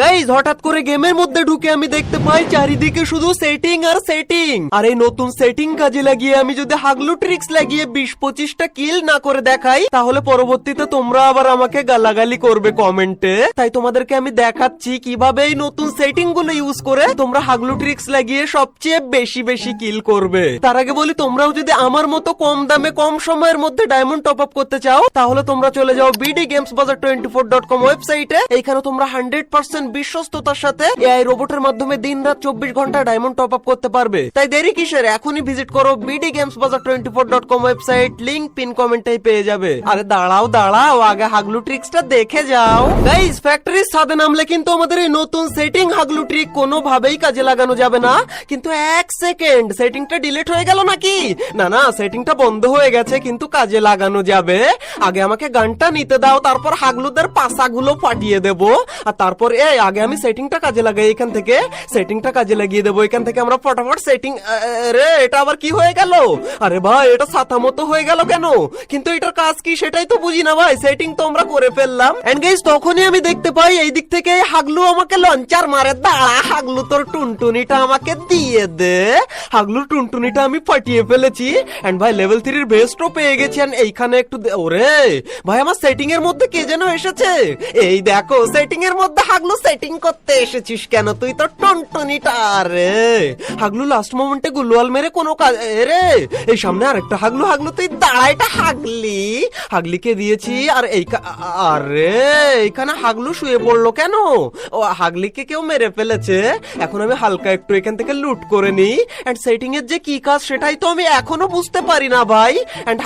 Guys হঠাৎ করে গেমের মধ্যে ঢুকে আমি দেখতে পাই চারিদিকে শুধু সেটিং আর সেটিং আর এই নতুন সেটিং কাজে লাগিয়ে আমি যদি হাগলু ট্রিক্স লাগিয়ে বিশ পঁচিশটা কিল না করে দেখাই, তাহলে পরবর্তীতে তোমরা আবার আমাকে গালাগালি করবে কমেন্টে তাই তোমাদেরকে আমি দেখাচ্ছি কীভাবে এই নতুন সেটিংগুলো ইউজ করে তোমরা হাগলু ট্রিক্স লাগিয়ে সবচেয়ে বেশি বেশি কিল করবে। তার আগে বলি, তোমরাও যদি আমার মতো কম দামে কম সময়ের মধ্যে ডায়মন্ড টপ আপ করতে চাও, তাহলে তোমরা চলে যাও BD games bazar twenty four dot com ওয়েবসাইটে এইখানে তোমরা হান্ড্রেড পার্সেন্ট বিশ্বস্ততার সাথে এআই রোবটের মাধ্যমে দিন রাত চব্বিশ ঘণ্টা ডায়মন্ড টপ আপ করতে পারবে। তাই দেরি কিসের? এখনই ভিজিট করো BD games bazar twenty four dot com website link pin কমেন্টে পেয়ে যাবে। আরে দাঁড়াও দাঁড়াও, আগে হাগলু ট্রিক্সটা দেখে যাও। গাইস ফ্যাক্টরির সাথে নামলে কিন্তু আমাদের এই নতুন সেটিং হাগলু ট্রিক কোনোভাবেই কাজে লাগানো যাবে না। কিন্তু এক সেকেন্ড সেটিংটা ডিলিট হয়ে গেল নাকি? না না সেটিংটা বন্ধ হয়ে গেছে, কিন্তু কাজে লাগানো যাবে। আগে আমাকে গানটা নিতে দাও, তারপর হাগলুদের পাশাগুলো ফাটিয়ে দেব। আর তারপর এই আগে আমি সেটিংটা কাজে লাগাই এখান থেকে। সেটিংটা কাজে লাগিয়ে দেবো, এখান থেকে আমরা ফটাফট সেটিং রে এটা আবার কি হয়ে গেল? আরে ভাই, এটা ছাতা মতো হয়ে গেল কেন? কিন্তু এটার কাজ কি সেটাই তো বুঝি না ভাই। সেটিং তো আমরা করে ফেললাম। এন্ড গাইস তখনই আমি দেখতে পাই এই দিক থেকে হাগলু আমাকে লঞ্চার মারে। দাঁড়া, হাগলু তোর টুনটুনিটা আমাকে দিয়ে দে। হাগলুর টুনটুনিটা আমি ফাটিয়ে ফেলেছি। এন্ড ভাই লেভেল থ্রির ভেস্টও পেয়ে গেছি। And এইখানে একটু ওরে, ভাই, আমার সেটিং এর মধ্যে কে যেন এসেছে? এই দেখো সেটিং এর মধ্যে হাগলু সেটিং করতে এসেছিস কেন? তুই তো টুনটুনিটা রে হাগলু লাস্ট মোমেন্টে গুলওয়াল মেরে কোনো কাজ রে, এই সামনে আরেকটা হাগলু হাগলু, তুই দাঁড়াইটা হাগলি। হাগলিকে দিয়েছি, আর এই আরে এখানে হাগলু শুয়ে পড়ল কেন? ও, হাগলিকে কেউ মেরে ফেলেছে? এখন আমি হালকা একটু এখান থেকে লুট করে নিই। এন্ড সেটিং এর যে কি কাজ সেটাই তো আমি এখনও বুঝতে পারি না, ভাই। এন্ড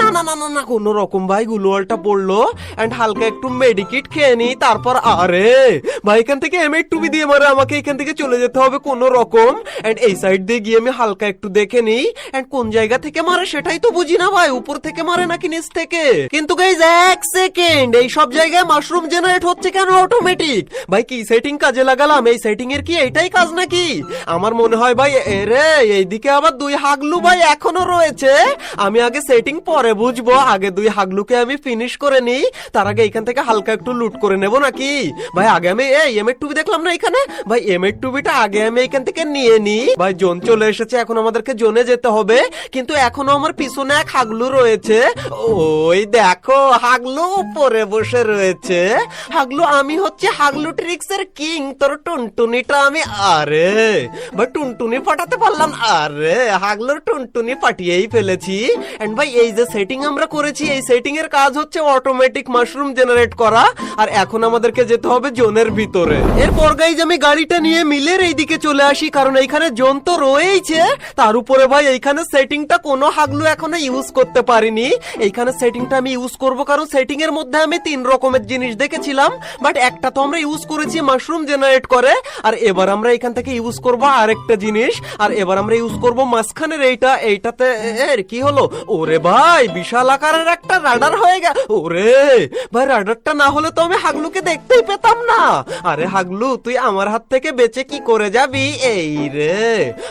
না না না না না, কোনো রকম, ভাই, গুলোয়ালটা পড়ল। এন্ড হালকা একটু মেডিকিট খেয়ে নিই, তারপর আরে ভাই এখান থেকে এম একটু দিয়ে মারে, আমাকে এখান থেকে চলে যেতে হবে কোনো রকম। এন্ড এই সাইড দিয়ে গিয়ে আমি হালকা একটু দেখে নিই। এন্ড কোন জায়গা থেকে মারে সেটাই তো বুঝি না ভাই, উপর থেকে মারে নাকি নিচ থেকে? কিন্তু গাইজ এক সেকেন্ড এই সব জায়গায় মাশরুম জেনারেট হচ্ছে কেন অটোমেটিক ভাই, কি সেটিং কাজে লাগালাম? এই সেটিং এর কি এটাই কাজ নাকি? আমার মনে হয় ভাই, এরে, এইদিকে আবার দুই হাগলু ভাই এখনও রয়েছে। আমি আগে সেটিং পরে বুঝব, আগে দুই হাগলুকে আমি ফিনিশ করে নিই। তার আগে এখান থেকে হালকা একটু লুট করে নেব নাকি? ভাই, আগে আমি, এই এম এর টুবি দেখলাম না এখানে? ভাই এম এর টুবিটা আগে আমি এখান থেকে নিয়ে নিই ভাই, জোন চলে এসেছে, এখন আমাদেরকে জোনে যেতে হবে। কিন্তু এখনও আমার পিছনে এক হাগলু রয়েছে। ওই দেখো, হাগলু উপরে বসে রয়েছে। হাগলু, আমি হচ্ছে হাগলু ট্রিক্স এর কিং তোর টুনটুনিটা আমি, আরে! ভাই, টুনটুনি ফাটাতে পারলাম না। আরে! হাগলুর টুনটুনি ফাটিয়েই ফেলেছি। এন্ড ভাই, এই যে সেটিং আমরা করেছি, এই সেটিং এর কাজ হচ্ছে অটোমেটিক মাশরুম জেনারেট করা। আর এখন আমাদেরকে যেতে হবে জোনের ভিতরে। এরপর গাইজ আমি গাড়িটা নিয়ে মিলের এইদিকে চলে আসি, কারণ এইখানে জোন তো রয়েইছে। তার উপরে ভাই, এইখানে সেটিংটা কোনো হাগলু এখনও ইউজ করতে পারিনি। এইখানে সেটিংটা আমি ইউজ করব, কারণ সেটিং এর মধ্যে আমি তিন রকমের জিনিস দেখেছিলাম। বাট একটা তো আমরা ইউজ করেছি মাশরুম জেনারেট করে, আর এবার আমরা এখান থেকে ইউজ করব আরেকটা জিনিস। আর এবার আমরা ইউজ করব মাঝখানের এইটা। এইটাতে এর কি হলো? ওরে ভাই, বিশাল আকারের একটা রাডার হয়ে গেল। ওরে, ভাই, রাডারটা না হলে তো আমি হাগলুকে দেখতেই পেতাম না। আরে হাগলু, তুই আমার হাত থেকে বেঁচে কি করে যাবি? এই রে।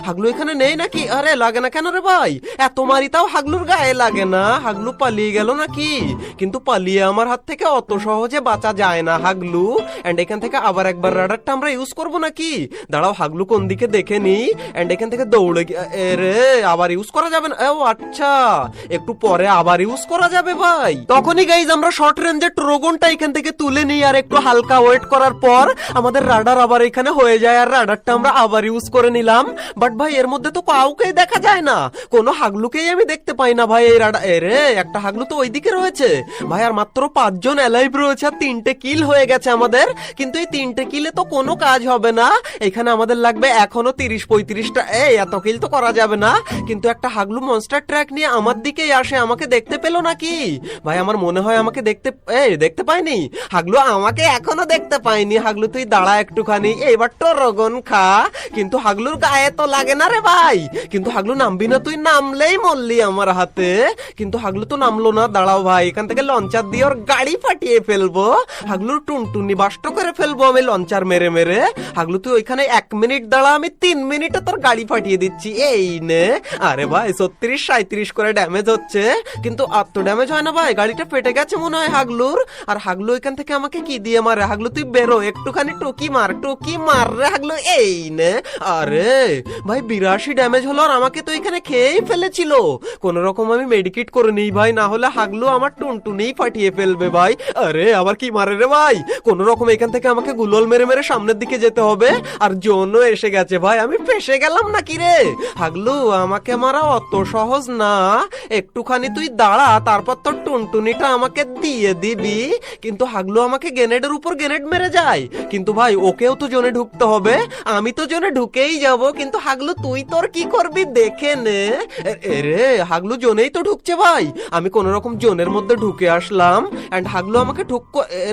হাগলু এখানে নেই নাকি? আরে, লাগে না কেন রে ভাই? এত মারি তাও হাগলুর গায়ে লাগে না। হাগলু পালিয়ে গেল নাকি? কিন্তু পালিয়ে আমার হাত থেকে অত সহজে বাঁচা যায় না, হাগলু। এন্ড এখান থেকে আবার একবার রাডারটা আমরা ইউজ করব নাকি? দাঁড়াও, হাগলু কোন দিকে দেখে নি? এন্ড এখান থেকে দৌড়ে রে, আবার ইউজ করা যাবে না? ও আচ্ছা। একটু পরে আবার ইউজ করা যাবে ভাই। তখনই গাইজ আমরা শর্ট রেঞ্জের ট্রোগনটা এখান থেকে তুলে নিই আর একটু হালকা ওয়েট করার পর আমাদের রাডার আবার এখানে হয়ে যায়, আর রাডারটা আমরা আবার ইউজ করে নিলাম। বাট ভাই, এর মধ্যে তো কাউকেই দেখা যায় না। কোনো হাগলুকেই আমি দেখতে পাই না ভাই এই রাডার এরে একটা হাগলু তো ওইদিকে রয়েছে। ভাই, আর মাত্র পাঁচজন অ্যালাইভ রয়েছে, আর তিনটে কিল হয়ে গেছে আমাদের। কিন্তু এই তিনটে কিলে তো কোনো কাজ হবে না। এখানে আমাদের লাগবে এখনও তিরিশ পঁয়ত্রিশটা। এই, এত কিল তো করা যাবে না। কিন্তু একটা হাগলু মনস্টার ট্র্যাক নিয়ে আমার দিকেই আসে, আমাকে দেখতে পেল নাকি? ভাই, আমার মনে হয় আমাকে দেখতে এই, দেখতে পাইনি? হাগলু আমাকে এখনও দেখতে পাইনি হাগলু তুই দাঁড়া একটুখানি এবার তো রগন খা। কিন্তু হাগলুর গায়ে তো লাগে না রে ভাই। কিন্তু হাগলু নামবি না তুই, নামলেই মরলি আমার হাতে। কিন্তু হাগলু তো নামলো না, দাঁড়াও ভাই, এখান থেকে লঞ্চার দিয়ে ওর গাড়ি ফাটিয়ে ফেলব। হাগলুর টুনটুনি বাষ্ট করে ফেলব আমি লঞ্চার মেরে মেরে। হাগলু তুই ওইখানে এক মিনিট দাঁড়া, আমি তিন মিনিটে তোর গাড়ি ফাটিয়ে দিচ্ছি। এই নে। আরে ভাই, ছত্রিশ সাঁত্রিশ করে ড্যামেজ হচ্ছে। কিন্তু আত্ম ড্যামেজ হয় না ভাই, গাড়িটা ফেটে গেছে মনে হয় হাগলুর। আর হাগলু এখান থেকে আমাকে কি দিয়ে মারে? হাগলু তুই বের একটুখানি টুকি মার টুকি মার রে হাগলু, এই নে। আরে, ভাই, বিরাশি ড্যামেজ হলো আর আমাকে তো এখানে খেয়েই ফেলেছিল। কোন রকম আমি মেডিকেট করে নিই ভাই, না হলে হাগলু আমার টুনটুনেই ফাটিয়ে ফেলবে ভাই। আরে, আবার কি মারে রে ভাই? কোন রকম এখান থেকে আমাকে গুলল মেরে মেরে সামনের দিকে যেতে হবে। আর জোনও এসে গেছে ভাই, আমি ফেসে গেলাম নাকি রে? হাগলু, আমাকে মারা অত সহজ না। একটুখানি তুই দাঁড়া, তারপর তোর টুনটুনিটা আমাকে দিয়ে দিবি। কিন্তু হাগলু আমাকে গ্রেনেডের উপর গ্রেনেড মেরে যায়। কিন্তু ভাই, ওকেও তো জোনে ঢুকতে হবে। আমি তো জোনে ঢুকেই যাব, কিন্তু হাগলু, তুই তোর কি করবি দেখে নে। এরে হাগলু জোনেই তো ঢুকছে ভাই। আমি কোন রকম জোনের মধ্যে ঢুকে আসলাম। এন্ড হাগলু আমাকে ঢুক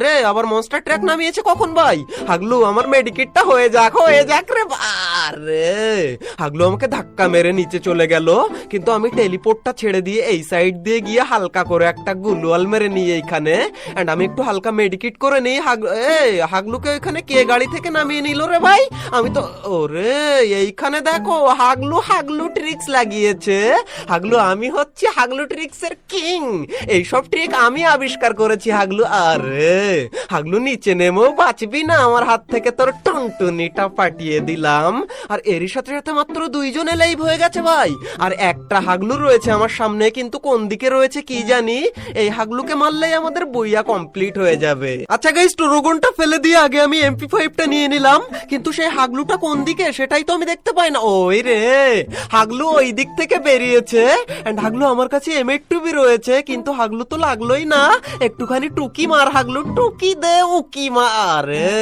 রে, আবার মনস্টার ট্র্যাক নামিয়েছে কখন ভাই? হাগলু, আমার মেডিকেটটা হয়ে যাক হয়ে যাক রে আরে। হাগলু আমাকে ধাক্কা মেরে নিচে চলে গেল। কিন্তু আমি টেলিপোর্টটা ছেড়ে দিয়ে এই সাইড দিয়ে গিয়ে হালকা করে একটা গুলওয়াল মেরে নিয়ে এইখানে। এন্ড আমি একটু হালকা মেডিকেট করে নিই, হাগ হাগলুকে ওইখানে কে গাড়ি থেকে নামিয়ে নিল রে ভাই? আমি তো, ওরে, এইখানে দেখো, হাগলু হাগলু ট্রিক্স লাগিয়েছে। হাগলু, আমি হচ্ছে হাগলু ট্রিক্স এর কিং এইসব ট্রিক আমি আবিষ্কার করেছি, হাগলু। আরে, হাগলু, নিচে নেমেও বাঁচবি না। আমার হাত থেকে তোর টুনটুনিটা পাঠিয়ে দিলাম। আর এরই সাথে সাথে মাত্র দুইজনে লাইভ হয়ে গেছে ভাই। আর একটা হাগলু রয়েছে আমার সামনে, কিন্তু কোন দিকে রয়েছে কি জানি? এই হাগলুকে মারলেই আমাদের বইয়া কমপ্লিট হয়ে যাবে। আচ্ছা গাইস টোরোগনটা ফেলে দিয়ে আগে আমি এমপি ফাইভটা নিয়ে নিলাম, কিন্তু সেই হাগলুটা কোন দিকে? সেটাই তো আমি দেখতে পাই না। ওই রে, হাগলু ওই দিক থেকে বেরিয়েছে। অ্যান্ড হাগলু আমার কাছে এম টুবি রয়েছে, কিন্তু হাগলু তো লাগলোই না। একটুখানি টুকি মার, হাগলু, টুকি দে, উকি মারে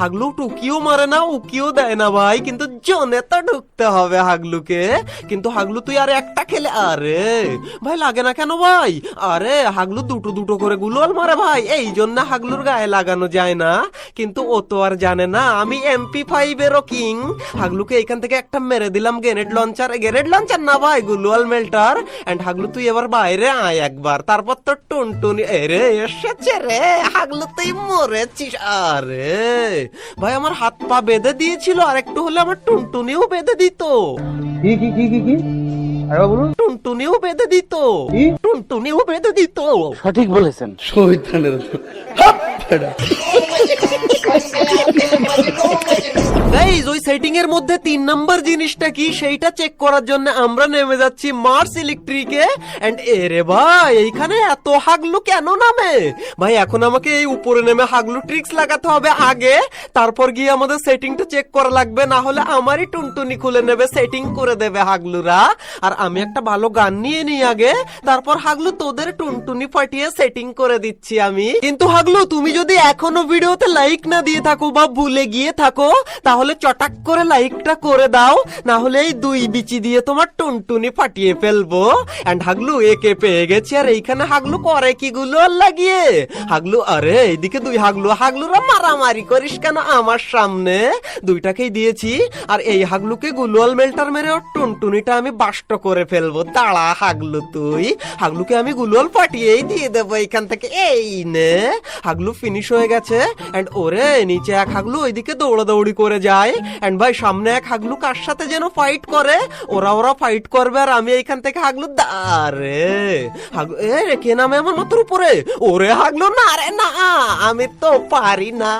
হাগলু টুকিও মারে না, উকিও দেয় না ভাই, কিন্তু জনে তো ঢুকতে হবে হাগলুকে। কিন্তু হাগলু তুই আর একটা খেলে, আরে! ভাই, লাগে না কেন ভাই? আরে, হাগলু দুটো দুটো করে গুলোল মারে ভাই। এই জন্য হাগলুর গায়ে লাগানো যায় না। কিন্তু ও তো আর জানে না, আমি এমপি ফাইভ এরও কিং। হাগলুকে এখান থেকে একটা মেরে দিলাম গ্রেনেড লঞ্চার। গ্রেনেড লঞ্চার না ভাই গুলুয়াল মেল্টার। এন্ড হাগলু তুই এবার বাইরে আয় একবার। তারপর তো টুনটুনি, এরে, এসেছে রে! হাগলু তুই মরেছিস, আরে! ভাই, আমার হাত পা বেঁধে দিয়েছিল আর একটু হলে আমার টুনটুনিও বেঁধে দিত। কি কি কি কি কি? আরেকবার বলুন। টুনটুনিও বেঁধে দিত। কি? টুনটুনিও বেঁধে দিত। সঠিক বলেছেন। গাইজ ওই সেটিং এর মধ্যে তিন নাম্বার জিনিসটা কি? সেইটা চেক করার জন্য আমরা নেমে যাচ্ছি মার্স ইলেকট্রিকে এন্ড এরে ভাই, এইখানে এত হাগলু কেন নামে? ভাই, এখন আমাকে এই উপরে নেমে হাগলু ট্রিক্স লাগাতে হবে আগে। তারপর গিয়ে আমাদের সেটিংটা চেক করা লাগবে। না হলে আমারই টুনটুনি খুলে নেবে সেটিং করে দেবে হাগলুরা। আর আমি একটা ভালো গান নিয়ে নিই আগে। তারপর হাগলু, তোদের টুনটুনি ফাটিয়ে সেটিং করে দিচ্ছি আমি। কিন্তু হাগলু, তুমি যদি এখনও ভিডিওতে লাইক না দিয়ে থাকো বা ভুলে গিয়ে থাকো, তাহলে চটাক করে লাইকটা করে দাও না হলে এই দুই বিচি দিয়ে তোমার টুনটুনি ফাটিয়ে ফেলব। এন্ড হাগলু, একে পেয়ে গেছি, আর এইখানে হাগলু করে কি গুলো লাগিয়ে? হাগলু, আরে, এইদিকে দুই হাগলু, হাগলুরা মারামারি করিস কেন আমার সামনে? দুইটাকেই দিয়েছি, আর এই হাগলুকে গুলুয়াল মেল্টার মেরে ওর টুনটুনিটা আমি বাষ্ট করে ফেলব। দাঁড়া হাগলু তুই, হাগলুকে আমি গুলুয়াল ফাটিয়েই দিয়ে দেবো এইখান থেকে। এই নে, হাগলু ফিনিশ হয়ে গেছে এন্ড ওরে, নিচে এক হাগলু, ওইদিকে দৌড়াদৌড়ি করে যায় এন্ড ভাই, সামনে এক হাগলু কার সাথে যেন ফাইট করে? ওরা ওরা ফাইট করবে আর আমি থেকে হাগলু হাগলু এ কে নামে আমার মাথার উপরে? ওরে হাগলু, না, রে, না, আমি তো পারি না।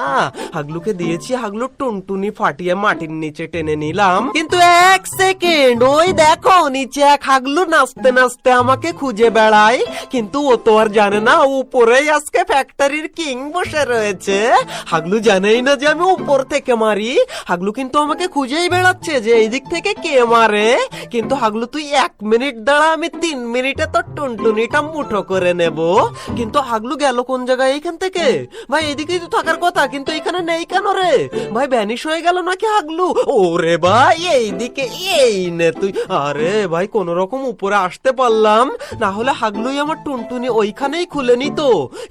হাগলুকে দিয়েছি, হাগলু টুনটুনি ফাটিয়ে মাটির নিচে টেনে নিলাম। কিন্তু এক সেকেন্ড, ওই দেখো, নিচে এক হাগলু নাচতে নাচতে আমাকে খুঁজে বেড়ায়। কিন্তু ও তো আর জানে না, উপরেই আজকে ফ্যাক্টরির কিং বসে রয়েছে। হাগলু জানেই না যে আমি উপর থেকে মারি। হাগলু কিন্তু আমাকে খুঁজেই বেড়াচ্ছে যে এই দিক থেকে কে মারে। কিন্তু হাগলু, তুই এক মিনিট দাঁড়া, আমি তিন মিনিটে তোর টুনটুনিটা মুঠো করে নেব। কিন্তু হাগলু গেল কোন জায়গায় এইখান থেকে? ভাই, এদিকেই তো থাকার কথা, কিন্তু এখানে নেই কেন রে? ভাই ভ্যানিশ হয়ে গেল নাকি হাগলু? ওরে ভাই, এইদিকে, এই নে তুই। আরে ভাই কোন রকম উপরে আসতে পারলাম। না হলে হাগলুই আমার টুনটুনি ওইখানেই খুলে নিত।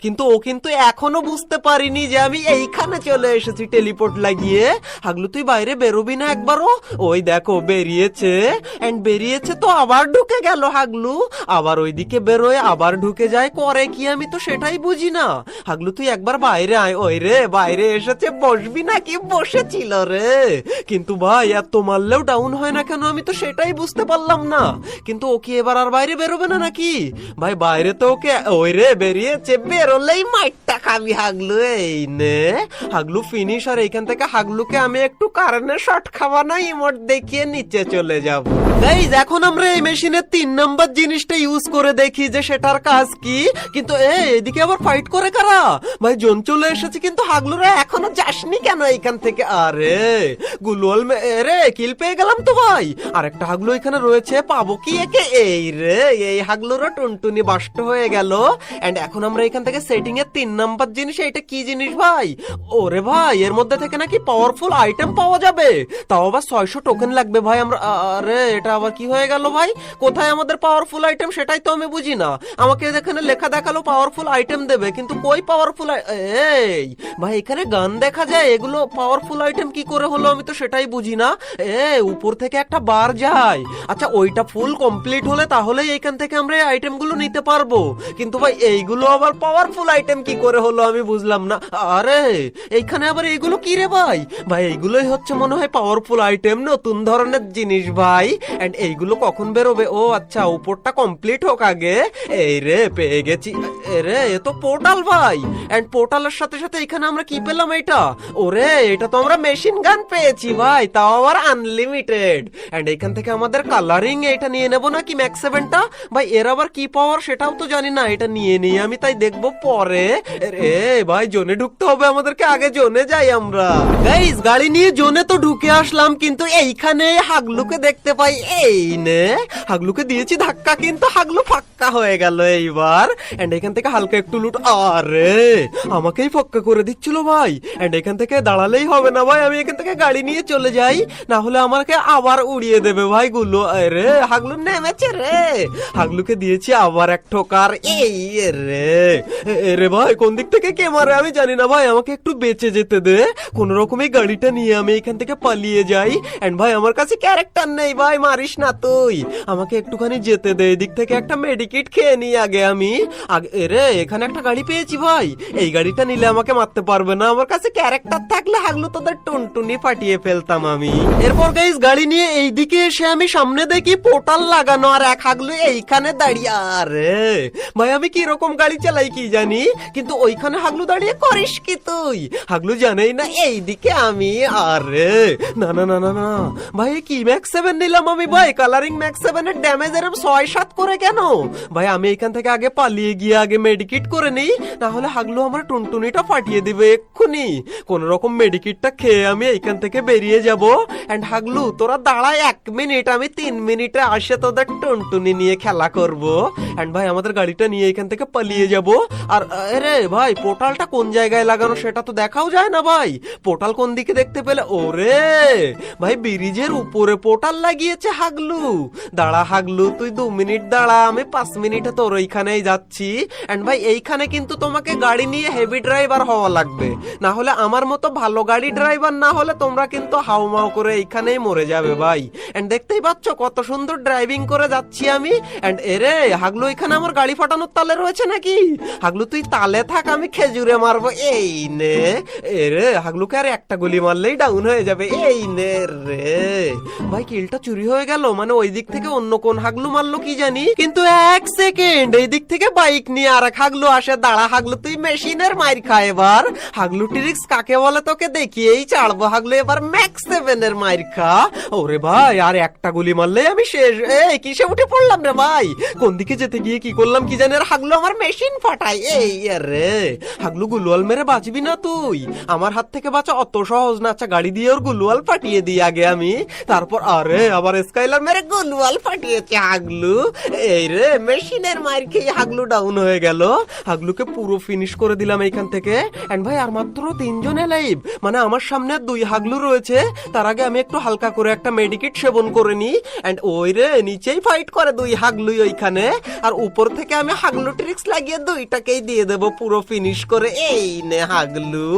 কিন্তু ও কিন্তু এখনও বুঝতে পারিনি যে আমি এইখানে চলে এসেছি টেলিপোর্ট লাগিয়ে। হাগলু তুই বাইরে বেরোবি না একবারও? ওই দেখো, বেরিয়েছে। এন্ড বেরিয়েছে তো আবার ঢুকে গেল হাগলু। আবার ওইদিকে বেরোয়, আবার ঢুকে যায়, করে কি আমি তো সেটাই বুঝি না। হাগলু, তুই একবার বাইরে আয়। ওই রে, বাইরে এসেছে, বসবি নাকি? বসেছিল রে। কিন্তু ভাই, এত মারলেও ডাউন হয় না কেন? আমি তো সেটাই বুঝতে পারলাম না। কিন্তু ও কি এবার আর বাইরে বেরোবে না নাকি? ভাই, বাইরে তো ওকে, ওই রে, বেরিয়েছে। বেরোলেই মাইটটা খাবি হাগলু, এই নে। হাগলু ফিনিশ আর এইখান থেকে হাগলুকে আমি একটু কারণে শট খাওয়া না ইমোট দেখিয়ে নিচে চলে যাব। গাইজ এখন আমরা এই মেশিনের তিন নাম্বার জিনিসটা ইউজ করে দেখি যে সেটার কাজ কি। কিন্তু এ এদিকে আবার ফাইট করে কারা? ভাই, জোন চলে এসেছে কিন্তু হাগলুরা এখনও যাসনি কেন এইখান থেকে? আরে এ রে কিল পেয়ে গেলাম তো ভাই। আরেকটা হাগলু এখানে রয়েছে, পাবো কি একে? এই রে, এই হাগলুরও টুনটুনি বাষ্ট হয়ে গেল। এন্ড এখন আমরা এখান থেকে সেটিং এর তিন নাম্বার জিনিস এটা কি জিনিস ভাই? ওরে ভাই, এর মধ্যে থেকে নাকি পাওয়ারফুল আইটেম পাওয়া যাবে। তাও আবার ছয়শো টোকেন লাগবে ভাই আমরা আরে, এটা আবার কি হয়ে গেল ভাই? কোথায় আমাদের পাওয়ারফুল আইটেম সেটাই তো আমি বুঝি না। আমাকে এখানে লেখা দেখাল পাওয়ারফুল আইটেম দেবে, কিন্তু কই পাওয়ারফুল এই, ভাই, এখানে গান দেখা যায়, এগুলো পাওয়ারফুল আইটেম কি করে হলো আমি তো সেটাই বুঝি না। এ, উপর থেকে একটা বার যায়। আচ্ছা ওইটা ফুল কমপ্লিট হলে তাহলেই এখান থেকে আমরা এই আইটেমগুলো নিতে পারব। কিন্তু ভাই, এইগুলো আবার পাওয়ারফুল আইটেম কি করে হলো আমি বুঝলাম না। আরে, এইখানে আবার এইগুলো কি রে ভাই? ভাই, এইগুলোই হচ্ছে মনে হয় পাওয়ারফুল আইটেম নতুন ধরনের জিনিস ভাই। এইগুলো কখন বেরোবে? ও আচ্ছা উপরটা কমপ্লিট হোক আগে। এই রে, পেয়ে গেছি। রে, এ তো পোর্টাল ভাই। এন্ড পোর্টালের সাথে সাথে এখানে আমরা কি পেলাম এটা? ওরে, এটা তো আমরা মেশিন গান পেয়েছি ভাই, তাও আবার আনলিমিটেড এন্ড এখান থেকে আমাদের কালারিং এটা নিয়ে নেব নাকি ম্যাক্স সেভেনটা ভাই, এর আবার কি পাওয়ার সেটাও তো জানি না, এটা নিয়ে নিয়ে আমি তাই দেখব পরে। রে, ভাই, জোনে ঢুকতে হবে আমাদেরকে, আগে জোনে যাই আমরা। গাইস গাড়ি নিয়ে জোনে তো ঢুকে আসলাম, কিন্তু এইখানে হাগলুকে দেখতে পাই। এই নে, হাগলুকে দিয়েছি ধাক্কা, কিন্তু হাগলু ফাক্কা হয়ে গেল এইবার। এন্ড এখান থেকে হালকা একটু লুট। আরে, আমাকেই ফক্কা করে দিচ্ছিল ভাই। এন্ড এখান থেকে দাঁড়ালেই হবে না ভাই, আমি এখান থেকে গাড়ি নিয়ে চলে যাই। না হলে আমাকে আবার উড়িয়ে দেবে ভাই গুলো। রে হাগলু নেমেছে রে। হাগলুকে দিয়েছি আবার এক ঠোকার। এই রে রে ভাই, কোন দিক থেকে কে মারে আমি জানি না ভাই, আমাকে একটু বেঁচে যেতে দে। কোন রকম গাড়িটা নিয়ে আমি এখান থেকে পালিয়ে যাই। এন্ড ভাই, আমার কাছে ক্যারেক্টার নেই ভাই মারিস না তুই। আমাকে একটুখানি যেতে দে, এদিক থেকে একটা মেডিকিট খেয়ে নিই আগে আমি। আগে রে এখানে একটা গাড়ি পেয়েছি ভাই। এই গাড়িটা নিলে আমাকে মারতে পারবে না। আমার কাছে ক্যারেক্টার থাকলে হাগলু তোদের টুনটুনি ফাটিয়ে ফেলতাম আমি। এরপর গাইস গাড়ি নিয়ে এইদিকে এসে আমি সামনে দেখি পোর্টাল লাগানো, আর এক হাগলু এইখানে দাঁড়িয়ে। আরে, ভাই, আমি কি রকম গাড়ি চালাই কি জানি? কিন্তু ওইখানে হাগলু দাঁড়িয়ে করিস কি তুই? হাগলু জানেই না, এইদিকে আমি। আরে, না না না না না। ভাই কি ম্যাক্স সেভেন নিলাম আমি ভাই কালারিং ম্যাক্স সেভেন এর ড্যামেজ এরম ছয় সাত করে কেন? ভাই, আমি এখান থেকে আগে পালিয়ে গিয়ে আগে মেডিকিট করে নেই না হলে হাগলু আমার টুনটুনিটা ফাটিয়ে দিবে এক্ষুনি। কোন রকম মেডিকিটটা খেয়ে আমি এইখান থেকে বেরিয়ে যাব। এন্ড হাগলু, তোরা দাঁড়ায় এক মিনিট আমি তিন মিনিটে আসে তোদের টুনটুনি নিয়ে খেলা করব। এন্ড ভাই, আমাদের গাড়িটা নিয়ে এখান থেকে পালিয়ে যাব। আর, আরে ভাই, পোর্টালটা কোন জায়গায় লাগানো সেটা তো দেখাও যায় না ভাই। পোর্টাল কোন দিকে দেখতে পেলে? ওরে! ভাই, ব্রিজের উপরে পোর্টাল লাগিয়েছে হাগলু। দাঁড়া হাগলু, তুই দু মিনিট দাঁড়া, আমি পাঁচ মিনিটে তোর ওইখানেই যাচ্ছি। এন্ড ভাই, এইখানে কিন্তু তোমাকে গাড়ি নিয়ে হেভি ড্রাইভার হওয়া লাগবে। না হলে আমার মতো ভালো গাড়ি ড্রাইভার না হলে তোমরা কিন্তু হাউমাউ করে এইখানেই মরে যাবে ভাই। এন্ড দেখতেই পাচ্ছ কত সুন্দর ড্রাইভিং করে যাচ্ছি আমি। এন্ড এরে, হাগলু, এখানে আমার গাড়ি ফাটানোর তালে রয়েছে নাকি? হাগলু, তুই তালে থাক, আমি খেজুরে মারবো। এই নে, এরে, হাগলুকে আর একটা গুলি মারলেই ডাউন হয়ে যাবে। এই নে রে। ভাই, কিলটা চুরি হয়ে গেল মানে ওই দিক থেকে অন্য কোন হাগলু মারলো কি জানি? কিন্তু এক সেকেন্ড, এই দিক থেকে বাইক নিয়ে আর এক হাগলু আসে, দাঁড়া হাগলু, তুই মেশিনের মাইর খা এবার। হাগলু টিরিক্স কাকে বলে তোকে দেখিয়েই ছাড়বো হাগলু এবার ম্যাক্স সেভেনের মাইর খা। ওরে ভাই, আর একটা গুলি মারলে আমি শেষ। এই, কিসে উঠে পড়লাম রে ভাই? কোন দিকে যেতে গিয়ে কি করলাম কি জানি? আর হাগলু আমার মেশিন ফাটাই এই রে হাগলু গুলুয়াল মেরে বাঁচবি না তুই? আমার হাত থেকে বাঁচা অত সহজ না। আচ্ছা গাড়ি দিয়ে ওর গুলুয়াল ফাটিয়ে দিই আগে আমি। তারপর, আরে, আবার স্কাইলার মেরে গুলওয়াল ফাটিয়েছে হাগলু। এই রে, মেশিনের মার খেয়ে হাগলু ডাউন হয়ে গেল। হাগলুকে পুরো ফিনিশ করে দিলাম এইখান থেকে। এন্ড ভাই, আর মাত্র তিনজনে লাইভ মানে আমার সামনে দুই হাগলু রয়েছে। তার আগে আমি একটু হালকা করে একটা মেডিকেট সেবন করে নি এন্ড ওই রে, নিচেই ফাইট করে দুই হাগলুই ওইখানে। আর উপর থেকে আমি হাগলু ট্রিক্স লাগিয়ে দুইটাকেই দিয়ে দেবো পুরো ফিনিশ করে। এই নে হাগলু।